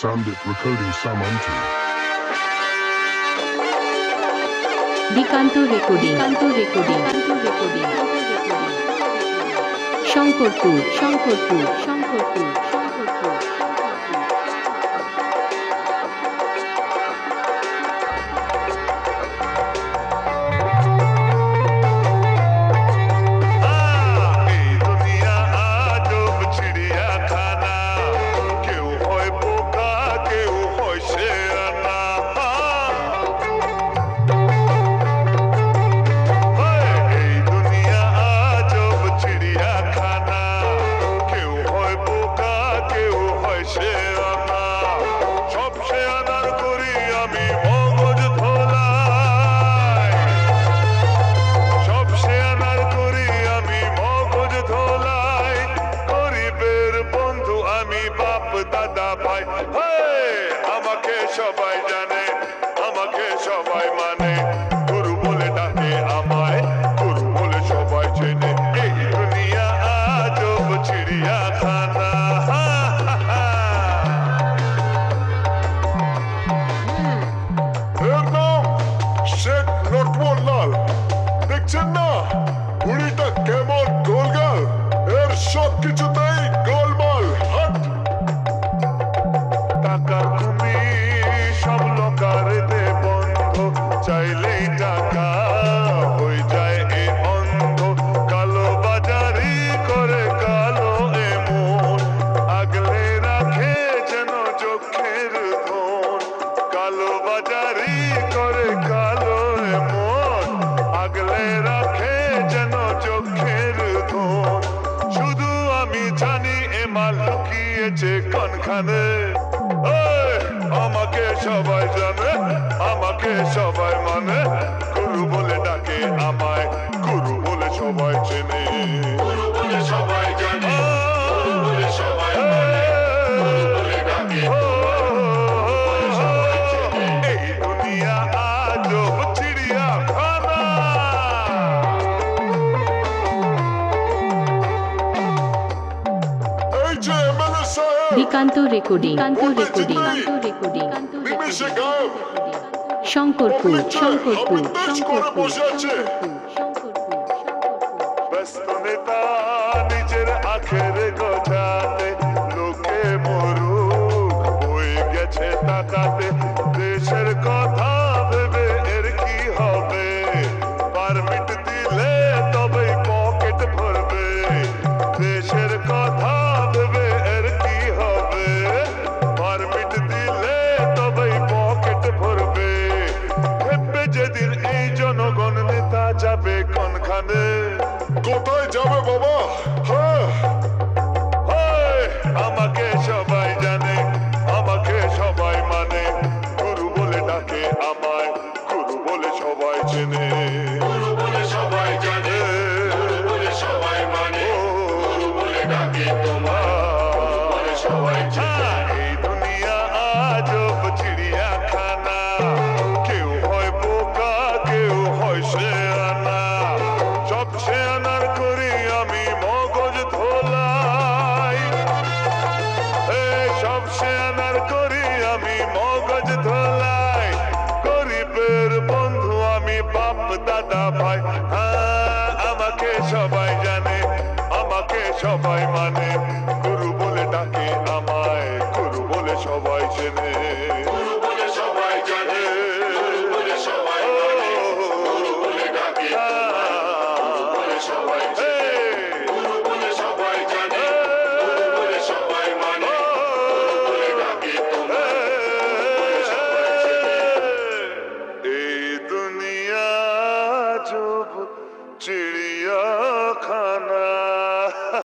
Sounded recording someone to. Dikanta recording Dikanta recording recording Shankarpur Shankarpur Shankarpur Shankarpur এই দাদা ভাই। হে আমাকে সবাই জানে আমাকে সবাই মানে। মাল লুকিয়েছে কোনখানে। আমাকে সবাই জানে, আমাকে সবাই মানে। গুরু বলে ডাকে আমায়, গুরু বলে সবাই চেনে। গুরু বলে সবাই Dikanta recording. Kanta recording. Kanta recording Shankarpur Shankarpur. Shankarpur নিজের আখের লোকে মরুক গেছে তাকাতে দেশের কথা কোথায় যাবে বাবা? হ্যাঁ। আমাকে সবাই জানে আমাকে সবাই মানে। গুরু বলে ডাকে আমায় গুরু বলে সবাই চেনে। গুরু বলে সবাই জানে গুরু বলে সবাই মানে। গুরু বলে ডাকে তোমায় সবাই চেনে। ঠিকানার করি আমি মগজ ধলাই। গরিবের বন্ধু আমি বাপ, দাদা, ভাই। হ্যাঁ, আমাকে সবাই জানে, আমাকে সবাই মানে। গুরু বলে ডাকে